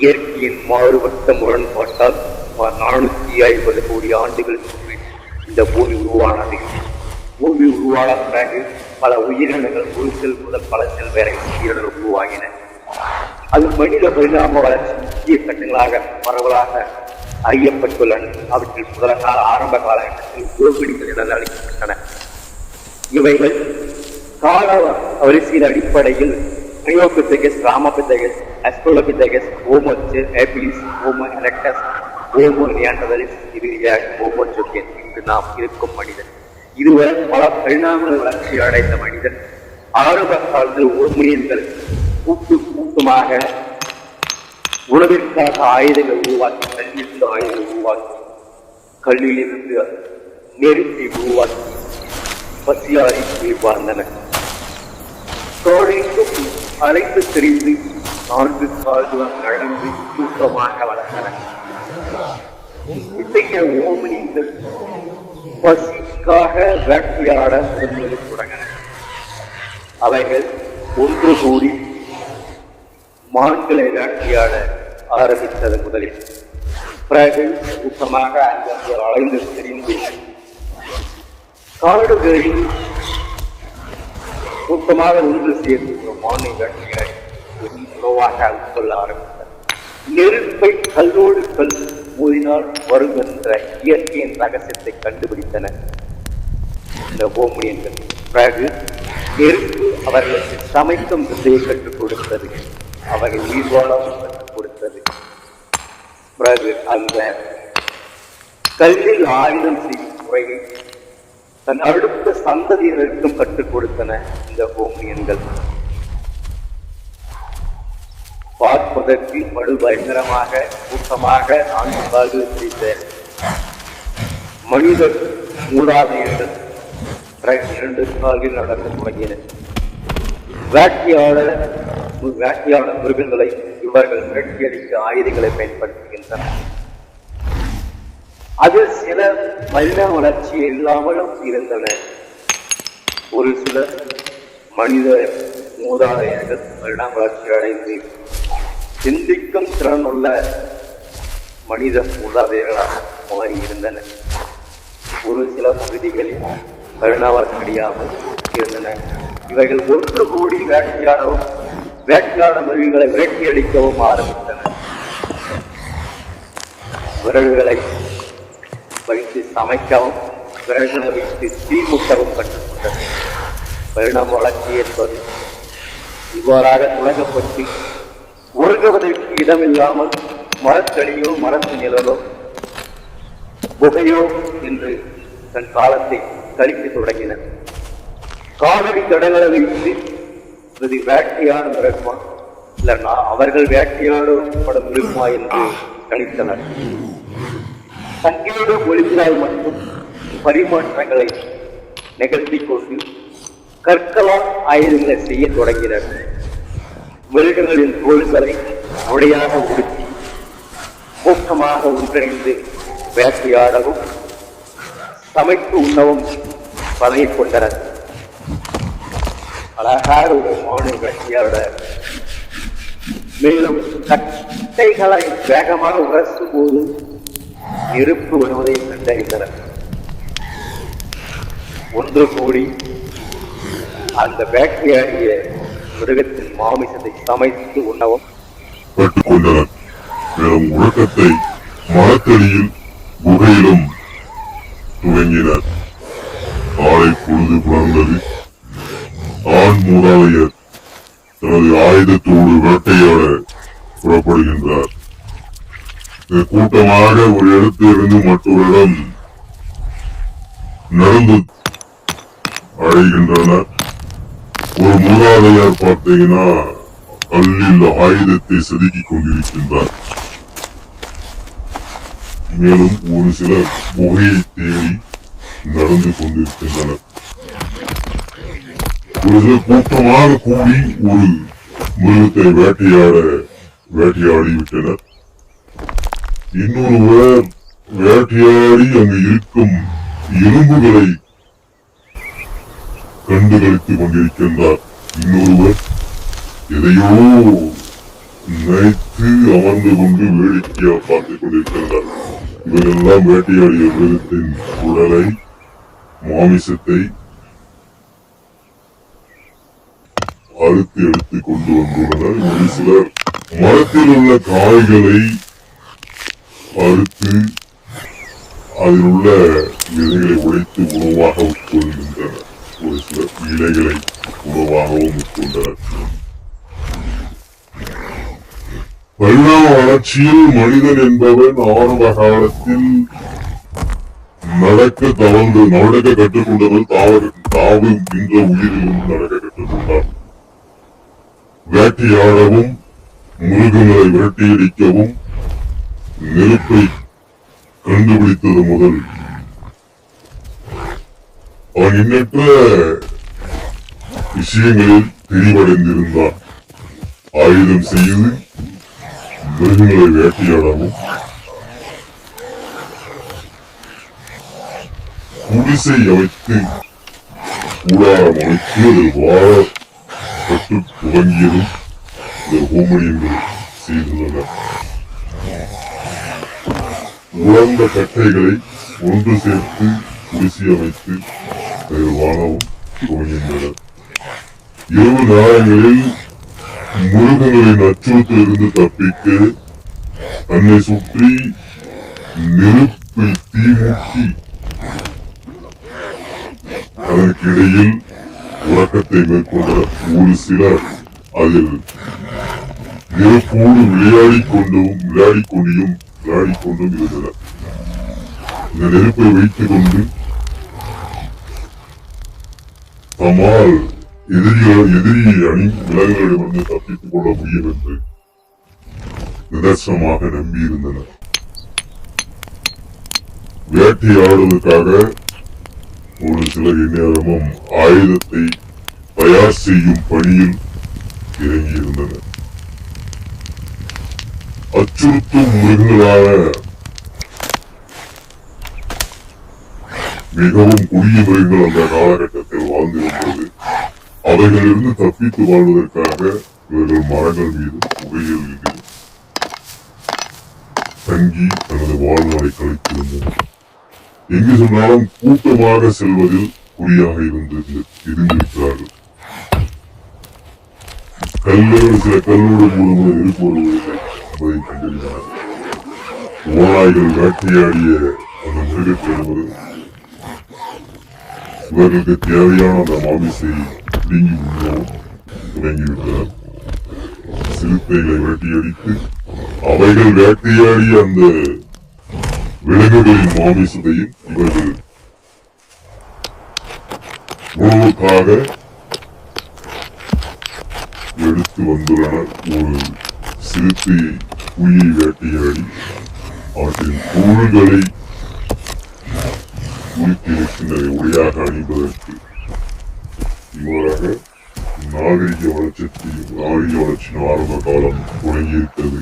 இயற்கையின் மாறுபட்ட முரண்பாட்டால் நானூத்தி ஐம்பது கோடி ஆண்டுகளுக்கு இந்த பூமி உருவானது. பூமி உருவான பிறகு பல உயிரினங்கள் ஒரு செல் முதல் பல செல் வரை உயிரினங்கள் உருவாகின. அது மனித பரிணாம வளர்ச்சி முக்கிய கட்டங்களாக பரவலாக அறியப்பட்டுள்ளன. அவற்றில் முதலான ஆரம்ப காலகட்டத்தில் உருவடிகள் என அழைக்கப்பட்டன. இவைகள் கால வரிசையின் அடிப்படையில் ட்ரியோபித்தகஸ் ராமபித்தகஸ் அஸ்ட்ரோலபித்தகஸ் ஹோமோச்சு ஏபிலிஸ் ஹோமோ எலக்டஸ் ஹோமோ நியாண்டதலிஸ் இறுதியாக ஹோமோ ஜோக்கியன் இன்று நாம் இருக்கும் மனிதன். இதுவரை பல பரிணாம வளர்ச்சி அடைந்த மனிதன். ஆரம்ப காலத்தில் உறுமுயன்கள் கூட்டு கூட்டமாக உணவிற்காக ஆயுதங்கள் உருவாக்கி கல்லிலிருந்து ஆயுதங்கள் உருவாக்கி கல்லிலிருந்து நெருப்பை உருவாக்கி பசியாரி வாழ்ந்தனர். வாழ்ந்தன அழைத்து தெரிந்து நான்கு கால்கள் நடந்து கூட்டமாக வளர்ந்தன. இத்தகைய ஓமனிகள் பசிக்காக வேட்டையாட சென்று தொடங்கின. அவைகள் ஒன்று கூடி மான்களை வேட்டையாட ஆரம்பித்தது முதலில். பிறகு கூட்டமாக அங்கங்கே அலைந்து தெரிந்து காடுகளில் கூட்டமாக ஒன்று சேர்ந்து மானை வேட்டையாடி உணவாக சொல்ல ஆரம்பித்தது நெருப்பை கல்லோடு கல் மோதினால் வருகின்ற இயற்கையின் ரகசியத்தை கண்டுபிடித்தன இந்த ஹோமியன்கள் பிறகு நெருப்பு அவர்களுக்கு சமைக்கும் திசையை கற்றுக் கொடுத்தது. அவர்கள் உயிர் வாழவும் கற்றுக் கொடுத்தது. பிறகு அந்த கல்லில் ஆயுதம் செய்யும் முறையை தன் அடுத்த சந்ததியினருக்கும் கற்றுக் கொடுத்தன இந்த ஹோமியன்கள் பார்ப்பதற்கு படு பயங்கரமாக கூட்டமாக நான்கு கால்கள் செய்த மனிதர் மூடாத இரண்டு கால்கள் நடக்க தொடங்கின வேட்டையாளர் வேட்டையாளர் மிருகங்களை இவர்கள் வேட்டையடிக்க ஆயுதங்களை பயன்படுத்துகின்றனர். அதில் சில மனித வளர்ச்சி இல்லாமலும் இருந்தன. ஒரு சில மனித மூதாதையர்கள் மனிதம் வளர்ச்சி அடைந்து சிந்திக்கும் திறனுள்ள மனித மூதாதையர்களாக மாறி இருந்தன ஒரு சில பகுதிகளில் பரிணாமம் முடியாமல் இருந்தன. இவைகள் ஒன்று கூடி வேட்டையாடவும் வேட்டையாட மிருகங்களை வேட்டையடிக்கவும் ஆரம்பித்தன. விரல்களை வைத்து சமைக்கவும் விறகுகளை வைத்து தீமுட்டவும் கற்றுக்கொண்டது பரிணாம வளர்ச்சி என்பது இவ்வாறாக தொடங்கப்பட்டு உருகுவதற்கு இடமில்லாமல் மரத்தடியோ மரத்து நிழலோ புகையோ என்று தன் காலத்தை கழித்து தொடங்கினர். காவிரி தடங்களை வைத்து இது வேட்டையாடும் மிருகமா இல்லை நான் அவர்கள் வேட்டையாடப்படும் மிருகமா என்று கணித்தனர். சங்கீத ஒளிந்தால் மட்டும் பரிமாற்றங்களை நிகழ்த்தி கொண்டு கற்களால் ஆயுதங்களை செய்ய தொடங்கினர். மிருகங்களின் தோள்களை உடையாக உடுத்தி கூட்டமாக ஒன்றிணைந்து வேட்டையாடவும் சமைத்து உண்ணவும் பழகி கொண்டனர். அழகாக ஒரு மாடு வேட்டையாட மேலும் கட்டைகளை வேகமாக உரசும் போது நெருப்பு வருவதை கண்டறிந்தனர். ஒன்று கூடி அந்த வேட்டையாடிய மிருகத்தின் மாமிசத்தை சமைத்து உண்ணவும். கற்றுக்கொண்டனர் மேலும் உறக்கத்தை மரத்தடியில் குகையிலும் துவங்கினர். காலை பொழுது புலர்ந்தது ஆண் மூதாதையர் தனது ஆயுதத்தோடு வேட்டையாட புறப்படுகின்றார். கூட்டமாக ஒரு இடத்திலிருந்து மற்றொரு இடம் நடந்து அடைகின்றனர் ஒரு மூதாதையார் பார்த்தீங்கன்னா கல்லில் ஆயுதத்தை செதுக்கிக் கொண்டிருக்கின்றார். மேலும் ஒரு சிலர் புகையை தேடி நடந்து கொண்டிருக்கின்றனர் ஒரு சிலர் கூட்டமாக கூடி ஒரு மிருகத்தை வேட்டையாட வேட்டையாடி விட்டனர் இன்னொருவர் வேட்டையாடி அங்கு இருக்கும் எலும்புகளை கண்டுகளித்துக் கொண்டிருக்கின்றார். இன்னொருவர் எதையோ நினைத்து அமர்ந்து கொண்டு வேடிக்கையாக பார்த்துக் கொண்டிருக்கின்றார். இவரெல்லாம் வேட்டையாடிய மிருகத்தின் உடலை மாமிசத்தை அறுத்து எடுத்து கொண்டு வந்துள்ளனர். ஒரு சிலர் மரத்தில் உள்ள காய்களை அறுத்து அதில் உள்ள விதைகளை உடைத்து உணவாக உட்கொள்கின்றனர். ஒரு சில இலைகளை உணவாகவும் உட்கொண்டனர். பரிணாம வளர்ச்சியில் மனிதன் என்பவன் ஆரம்ப காலத்தில் நடக்க தவழ்ந்து நடக்க கற்றுக்கொண்டவர் தாவர தாவு என்ற உயிரிலும் நடக்க கற்றுக்கொண்டார் வேட்டையாடவும் முருகங்களை விரட்டியடிக்கவும் நெருப்பை கண்டுபிடித்தது முதல். அவன் எண்ணற்ற விஷயங்களில் தெளிவடைந்திருந்தான். ஆயுதம் செய்து மிருகங்களை வேட்டையாடவும் குடிசை அமைத்து கூடாரம் அமைத்து அதில் வாழ கற்று துவங்கியதும் இந்த ஹோமனியங்கள் செய்துள்ளனர். உலர்ந்த கட்டைகளை ஒன்று சேர்த்து குடிசை அமைத்து அதில் வாழவும் துவங்கின்றனர் இரவு நேரங்களில் மிருகங்களின் அச்சுறுத்திலிருந்து தப்பிக்க தன்னை சுற்றி நெருப்பை தீமூட்டி அதற்கிடையில் உறக்கத்தை மேற்கொண்ட ஒரு சிலர் அதில் நெருப்போடு விளையாடிக் கொண்டும் விளையாடிக் கொண்டியும் விளையாடிக் கொண்டும் இருந்தனர் இந்த நெருப்பை வைத்துக் கொண்டு தம்மால் எதிரிகள் எதிரி அணி விலங்குகளிடமிருந்து தப்பித்துக் கொள்ள முடியும் என்று நிதர்சனமாக நம்பியிருந்தனர். வேட்டையாடுவதற்காக ஒரு சிலர் இந்நேரமும் ஆயுதத்தை தயார் செய்யும் பணியில் இறங்கியிருந்தனர். அச்சுறுத்தும் மிருகங்களான மிகவும் கொடிய மிருகங்கள் அந்த காலகட்டத்தில் வாழ்ந்திருந்தது அவைகளிலிருந்து தப்பித்து வாழ்வதற்காக இவர்கள் மரங்கள் மீது புகையில் மீது தங்கி தனது வாழ்நாளை கழித்திருந்தனர் எங்கு சொன்னாலும் கூட்டமாக செல்வதில் குறியாக இருந்து இருந்திருக்கிறார்கள் கல்லோடு சில கல்லோடு மூலமாக நெருப்பு வருவதில்லை என்பதை கண்டறிந்தனர். ஓநாய்கள் வேட்டையாடிய அந்த மிருகத்தை இவர்களுக்கு தேவையான அந்த மாமிசை பிடுங்கி உண்ணவும் தொடங்கிவிட்டனர் சிறுத்தைகளை வேட்டையடித்து அவைகள் வேட்டையாடிய அந்த விலங்குகளின் மாமிசத்தையும் இவர்கள் உணவுக்காக எடுத்து வந்துள்ளனர். ஒரு சிறுத்தையை புலியை வேட்டையாடி அவற்றின் தோள்களை உடுத்தி இருக்கின்றதை உடையாக அணிவதற்கு இவ்வாறாக நாகரிக வளர்ச்சிக்கு நாகரிக வளர்ச்சியின் ஆரம்ப காலம் தொடங்கியிருக்கிறது